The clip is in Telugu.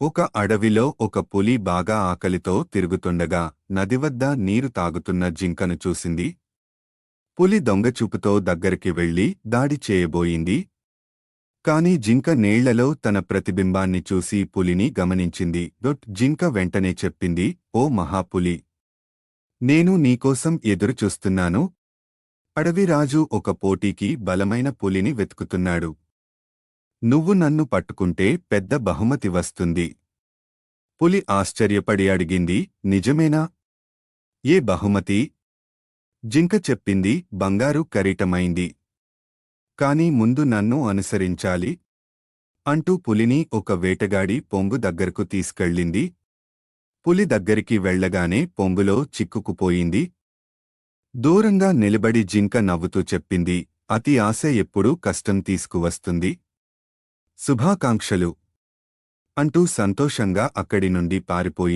ఒక అడవిలో ఒక పులి బాగా ఆకలితో తిరుగుతుండగా నది వద్ద నీరు తాగుతున్న జింకను చూసింది. పులి దొంగచూపుతో దగ్గరికి వెళ్ళి దాడి చేయబోయింది. కాని జింక నీళ్ళలో తన ప్రతిబింబాన్ని చూసి పులిని గమనించింది. డొట్ జింక వెంటనే చెప్పింది ఓ మహాపులి! నేను నీకోసం ఎదురుచూస్తున్నాను అడవిరాజు ఒక పోటీకి బలమైన పులిని వెతుకుతున్నాడు. నువ్వు నన్ను పట్టుకుంటే పెద్ద బహుమతి వస్తుంది. పులి ఆశ్చర్యపడి అడిగింది నిజమేనా? ఏ బహుమతి? జింక చెప్పింది బంగారు కరీటమైంది. కాని ముందు నన్ను అనుసరించాలి అంటూ పులిని ఒక వేటగాడి పొంగు దగ్గరకు తీసుకెళ్ళింది. పులి దగ్గరికి వెళ్ళగానే పొంగులో చిక్కుకుపోయింది. దూరంగా నిలబడి జింక నవ్వుతూ చెప్పింది అతి ఆశ ఎప్పుడూ కష్టం తీసుకువస్తుంది. శుభాకాంక్షలు. అంటూ సంతోషంగా అక్కడి నుండి పారిపోయి